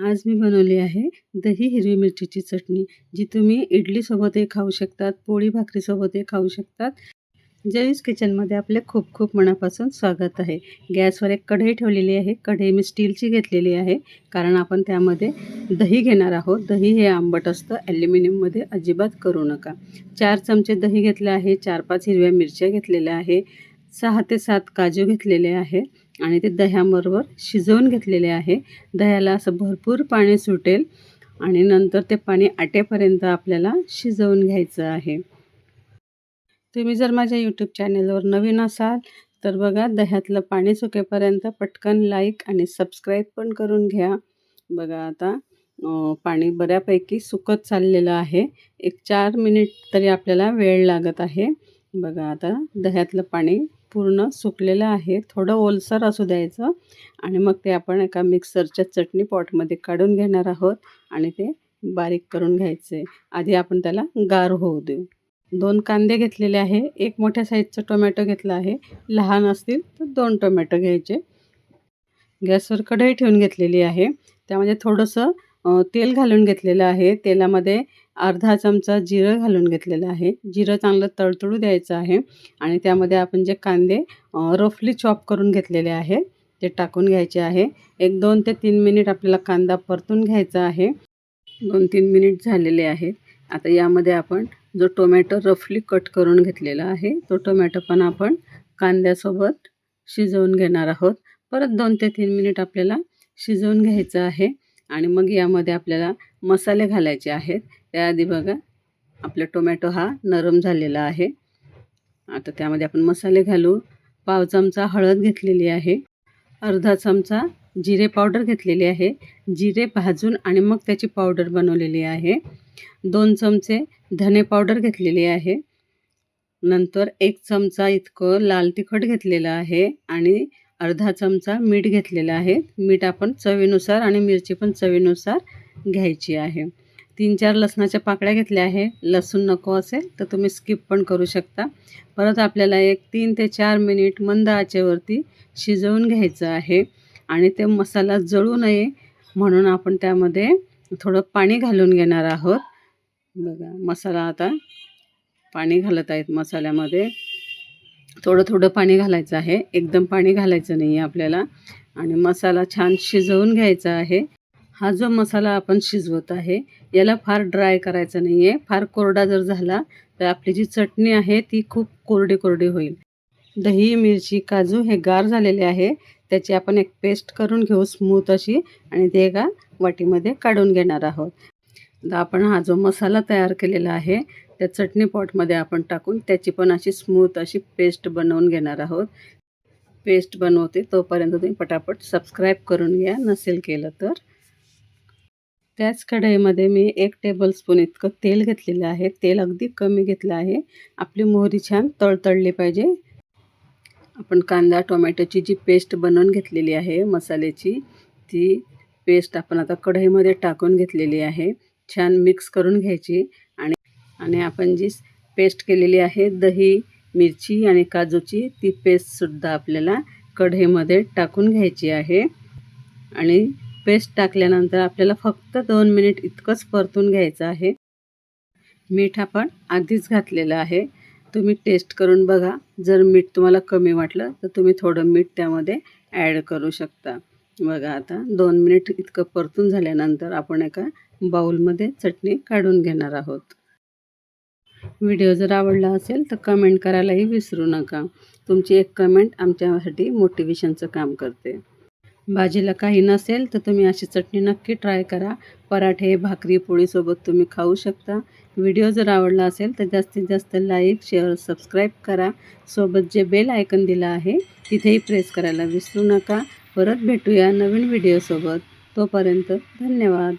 आज मी बनवली आहे दही हिरवी मिरचीची चटणी जी तुम्ही इडलीसोबतही खाऊ शकतात पोळी भाकरीसोबतही खाऊ शकतात. जयूस किचनमध्ये आपले खूप खूप मनापासून स्वागत आहे. गॅसवर एक कढई ठेवलेली आहे. कढई मी स्टीलची घेतलेली आहे कारण आपण त्यामध्ये दही घेणार आहोत. दही हे आंबट असतं ॲल्युमिनियममध्ये अजिबात करू नका. चार चमचे दही घेतले आहे चार पाच हिरव्या मिरच्या घेतलेल्या आहे सहा ते सात काजू घेतलेले आहे. आणि ते दह्याबरोबर शिजवून घेतलेले आहे. दह्याला असं भरपूर पाणी सुटेल आणि नंतर ते पाणी आटेपर्यंत आपल्याला शिजवून घ्यायचं आहे. तुम्ही जर माझ्या यूट्यूब चॅनलवर नवीन असाल तर बघा दह्यातलं पाणी सुकेपर्यंत पटकन लाईक आणि सबस्क्राईब पण करून घ्या. बघा आता पाणी बऱ्यापैकी सुकत चाललेलं आहे. एक चार मिनिट तरी आपल्याला वेळ लागत आहे. बघा आता दह्यातलं पाणी पूर्ण सुकलेलं आहे. थोडं ओलसर असू द्यायचं आणि मग ते आपण एका मिक्सरच्या चटणी पॉटमध्ये काढून घेणार आहोत आणि ते बारीक करून घ्यायचे. आधी आपण त्याला गार होऊ देऊ. दोन कांदे घेतलेले आहे. एक मोठ्या साईजचा टोमॅटो घेतला आहे. लहान असतील तर दोन टोमॅटो घ्यायचे. गॅसवर कढई ठेवून घेतलेली आहे. त्यामध्ये थोडंसं तेल घालून घेतलेलं आहे. तेलामध्ये अर्धा चमचा जिरं घालून घेतलेलं आहे. जिरं चांगलं तळतळू द्यायचं आहे आणि त्यामध्ये आपण जे कांदे रफली चॉप करून घेतलेले आहे ते टाकून घ्यायचे आहे. एक दोन ते तीन मिनिट आपल्याला कांदा परतून घ्यायचा आहे. दोन तीन मिनिट झालेले आहेत. आता यामध्ये आपण जो टोमॅटो रफली कट करून घेतलेला आहे तो टोमॅटो पण आपण कांद्यासोबत शिजवून घेणार आहोत. परत दोन ते तीन मिनिट आपल्याला शिजवून घ्यायचं आहे आणि मग यामध्ये आपल्याला मसाले घालायचे आहेत. त्याआधी बघा आपला टोमॅटो हा नरम झालेला आहे. आता त्यामध्ये आपण मसाले घालू पाव चमचा हळद घेतलेली आहे. अर्धा चमचा जिरे पावडर घेतलेली आहे. जिरे भाजून आणि मग त्याची पावडर बनवलेली आहे. दोन चमचे धने पावडर घेतलेली आहे. नंतर एक चमचा इतकं लाल तिखट घेतलेलं आहे आणि अर्धा चमचा मीठ घेतलेलं आहे. मीठ आपण चवीनुसार आणि मिरची पण चवीनुसार घ्यायची आहे. तीन चार लसणाच्या पाकळ्या घेतल्या आहे. लसूण नको असेल तर तुम्ही स्किप पण करू शकता. परत आपल्याला एक तीन ते चार मिनिट मंद आचेवरती शिजवून घ्यायचं आहे. आणि ते मसाला जळू नये म्हणून आपण त्यामध्ये थोडं पाणी घालून घेणार आहोत. बघा मसाला आता पाणी घालत आहेत मसाल्यामध्ये. थोडं थोडं पाणी घालायचं आहे. एकदम पाणी घालायचं नाही आहे आपल्याला. आणि मसाला छान शिजवून घ्यायचा आहे. हा जो मसाला आपण शिजवत आहे याला फार ड्राय करायचा नाही आहे फार कोरडा जर झाला तर आपली जी चटणी आहे ती खूप कोरडी कोरडी होईल. दही मिरची काजू हे गार झालेले आहे. त्याची आपण एक पेस्ट करून घेऊ स्मूथ अशी आणि ते एका वाटीमध्ये काढून घेणार आहोत. तर आपण हा जो मसाला तयार केलेला आहे त्या चटणी पॉटमध्ये आपण टाकून त्याची पण अशी स्मूथ अशी पेस्ट बनवून घेणार आहोत. पेस्ट बनवते तोपर्यंत तुम्ही पटापट सबस्क्राईब करून घ्या. नसेल केलं तर. त्याच कढईमध्ये मी एक टेबलस्पून इतकं तेल घेतलेलं आहे. तेल अगदी कमी घेतलं आहे. आपली मोहरी छान तळतळली पाहिजे. आपण कांदा टोमॅटोची जी पेस्ट बनवून घेतलेली आहे मसाल्याची ती पेस्ट आपण आता कढईमध्ये टाकून घेतलेली आहे. छान मिक्स करून घ्यायची आणि आणि आपण जी पेस्ट केलेली आहे दही मिरची आणि काजूची ती पेस्टसुद्धा आपल्याला कढईमध्ये टाकून घ्यायची आहे. आणि पेस्ट टाकल्यानंतर आपल्याला फक्त दोन मिनिट इतकंच परतून घ्यायचं आहे. मीठ आपण आधीच घातलेलं आहे. तुम्ही टेस्ट करून बघा. जर मीठ तुम्हाला कमी वाटलं तर तुम्ही थोडं मीठ त्यामध्ये ॲड करू शकता. बघा आता दोन मिनिट इतकं परतून झाल्यानंतर आपण एका बाऊलमध्ये चटणी काढून घेणार आहोत. व्हिडिओ जर आवडला असेल तर कमेंट करायलाही विसरू नका. तुमची एक कमेंट आमच्यासाठी मोटिवेशनचं काम करते. भाजीला काही नसेल तर तुम्ही अशी चटणी नक्की ट्राय करा. पराठे भाकरी पोळीसोबत तुम्ही खाऊ शकता. व्हिडिओ जर आवडला असेल तर जास्तीत जास्त लाईक शेअर सबस्क्राईब करा. सोबत जे बेल आयकन दिलं आहे तिथेही प्रेस करायला विसरू नका. परत भेटूया नवीन व्हिडिओसोबत तोपर्यंत धन्यवाद.